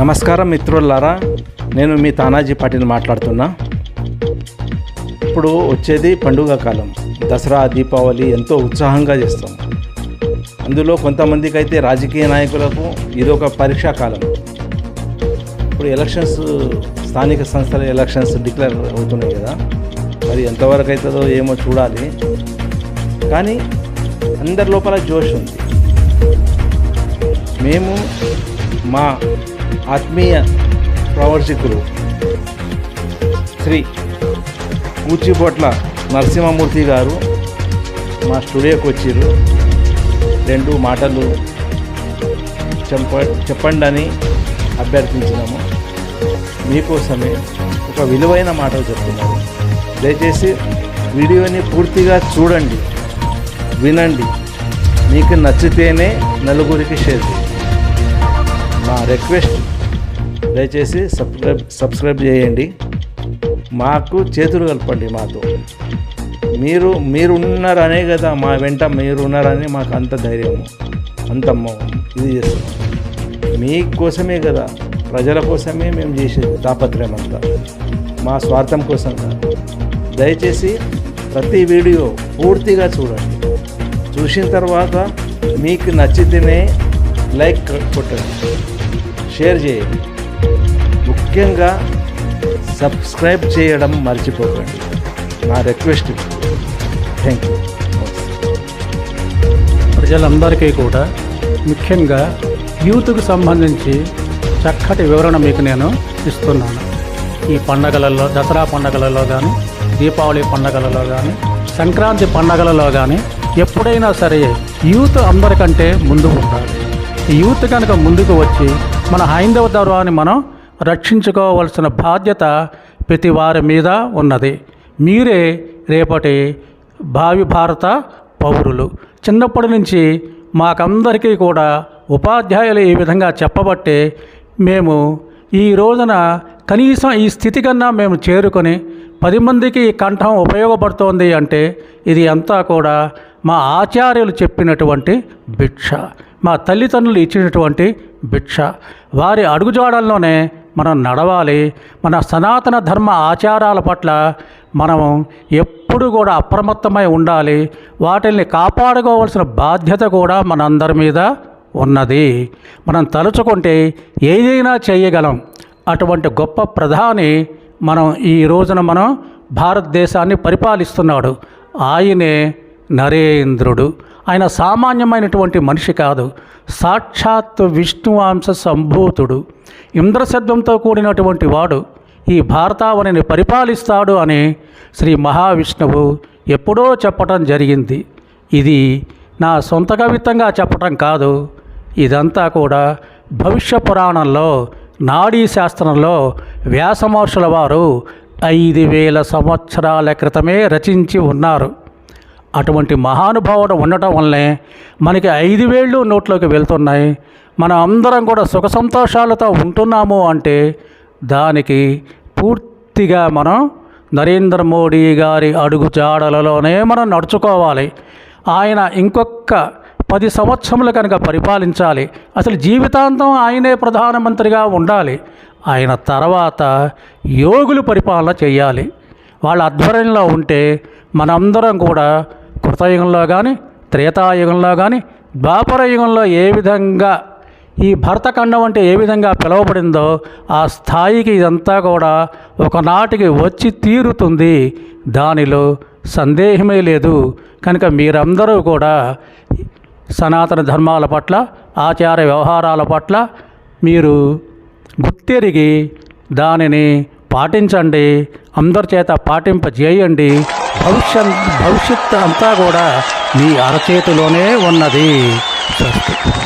నమస్కారం మిత్రులారా నేను మీ తానాజీ పాటిల్ మాట్లాడుతున్నా. ఇప్పుడు వచ్చేది పండుగ కాలం. దసరా దీపావళి ఎంతో ఉత్సాహంగా చేస్తాం. అందులో కొంతమందికి అయితే రాజకీయ నాయకులకు ఇదొక పరీక్షా కాలం. ఇప్పుడు ఎలక్షన్స్ స్థానిక సంస్థల ఎలక్షన్స్ డిక్లేర్ అవుతున్నాయి కదా. మరి ఎంతవరకు అవుతుందో ఏమో చూడాలి. కానీ అందరి లోపల జోష్ ఉంది. మేము మా ఆత్మీయ ప్రవర్శకులు శ్రీ కూచిపోట్ల నరసింహమూర్తి గారు మా స్టూడియోకి వచ్చారు. రెండు మాటలు చెప్ప చెప్పండి అని అభ్యర్థించినాము. మీకోసమే ఒక విలువైన మాటలు చెప్తున్నారు. దయచేసి వీడియోని పూర్తిగా చూడండి వినండి. మీకు నచ్చితేనే నలుగురికి షేర్ చేయండి. రిక్వెస్ట్ దయచేసి సబ్స్క్రైబ్ సబ్స్క్రైబ్ చేయండి. మాకు చేతులు కలపండి మాతో. మీరు మీరు ఉన్నారనే కదా మా వెంట మీరు ఉన్నారని మాకు అంత ధైర్యము అంత ఇది చేస్తాం మీకోసమే కదా ప్రజల కోసమే మేము చేసేది తాపత్రయం అంతా. మా స్వార్థం కోసం దయచేసి ప్రతి వీడియో పూర్తిగా చూడండి. చూసిన తర్వాత మీకు నచ్చితేనే లైక్ కొట్టండి. షేర్ చేయండి. ముఖ్యంగా సబ్స్క్రైబ్ చేయడం మర్చిపోకండి. నా రిక్వెస్ట్ థ్యాంక్ యూ. ప్రజలందరికీ కూడా ముఖ్యంగా యూత్కు సంబంధించి చక్కటి వివరణ మీకు నేను ఇస్తున్నాను. ఈ పండగలలో దసరా పండగలలో కానీ దీపావళి పండగలలో కానీ సంక్రాంతి పండగలలో కానీ ఎప్పుడైనా సరే యూత్ అందరికంటే ముందు ఉండాలి. యూత్ కనుక ముందుకు వచ్చి మన హైందవ ధర్మాన్ని మనం రక్షించుకోవాల్సిన బాధ్యత ప్రతి వారి మీద ఉన్నది. మీరే రేపటి భావి భారత పౌరులు. చిన్నప్పటి నుంచి మాకందరికీ కూడా ఉపాధ్యాయులు ఈ విధంగా చెప్పబట్టే మేము ఈ రోజున కనీసం ఈ స్థితి కన్నా మేము చేరుకొని పది మందికి ఈ కంఠం ఉపయోగపడుతోంది అంటే ఇది అంతా కూడా మా ఆచార్యులు చెప్పినటువంటి భిక్ష. మా తల్లిదండ్రులు ఇచ్చినటువంటి భిక్ష. వారి అడుగుజాడల్లోనే మనం నడవాలి. మన సనాతన ధర్మ ఆచారాల పట్ల మనం ఎప్పుడు కూడా అప్రమత్తమై ఉండాలి. వాటిల్ని కాపాడుకోవాల్సిన బాధ్యత కూడా మనందరి మీద ఉన్నది. మనం తలుచుకుంటే ఏదైనా చేయగలం. అటువంటి గొప్ప ప్రధాని మనం ఈ రోజున మనం భారతదేశాన్ని పరిపాలిస్తున్నాడు. ఆయనే నరేంద్రుడు. ఆయన సామాన్యమైనటువంటి మనిషి కాదు సాక్షాత్ విష్ణువాంశ సంభూతుడు. ఇంద్రశబ్దంతో కూడినటువంటి వాడు ఈ భారతావనిని పరిపాలిస్తాడు అని శ్రీ మహావిష్ణువు ఎప్పుడో చెప్పటం జరిగింది. ఇది నా సొంత కవిత్వంగా చెప్పటం కాదు. ఇదంతా కూడా భవిష్య పురాణంలో నాడీ శాస్త్రంలో వ్యాసమహర్షుల వారు ఐదు వేల సంవత్సరాల క్రితమే రచించి ఉన్నారు. అటువంటి మహానుభావుడు ఉండటం వల్లే మనకి ఐదు వేళ్ళు నోట్లోకి వెళ్తున్నాయి. మనం అందరం కూడా సుఖ సంతోషాలతో ఉంటున్నాము అంటే దానికి పూర్తిగా మనం నరేంద్ర మోడీ గారి అడుగు జాడలలోనే మనం నడుచుకోవాలి. ఆయన ఇంకొక పది సంవత్సరములు కనుక పరిపాలించాలి. అసలు జీవితాంతం ఆయనే ప్రధానమంత్రిగా ఉండాలి. ఆయన తర్వాత యోగులు పరిపాలన చేయాలి. వాళ్ళ ఆధ్వర్యంలో ఉంటే మనందరం కూడా కృతయుగంలో కానీ త్రేతాయుగంలో కానీ ద్వాపర యుగంలో ఏ విధంగా ఈ భరతఖండం అంటే ఏ విధంగా పిలువబడిందో ఆ స్థాయికి ఇదంతా కూడా ఒకనాటికి వచ్చి తీరుతుంది. దానిలో సందేహమే లేదు. కనుక మీరందరూ కూడా సనాతన ధర్మాల పట్ల ఆచార వ్యవహారాల పట్ల మీరు గుర్తెరిగి దానిని పాటించండి. అందరి చేత పాటింపజేయండి. భవిష్యత్ భవిష్యత్తు అంతా కూడా మీ అరచేతిలోనే ఉన్నది. స్వస్తి.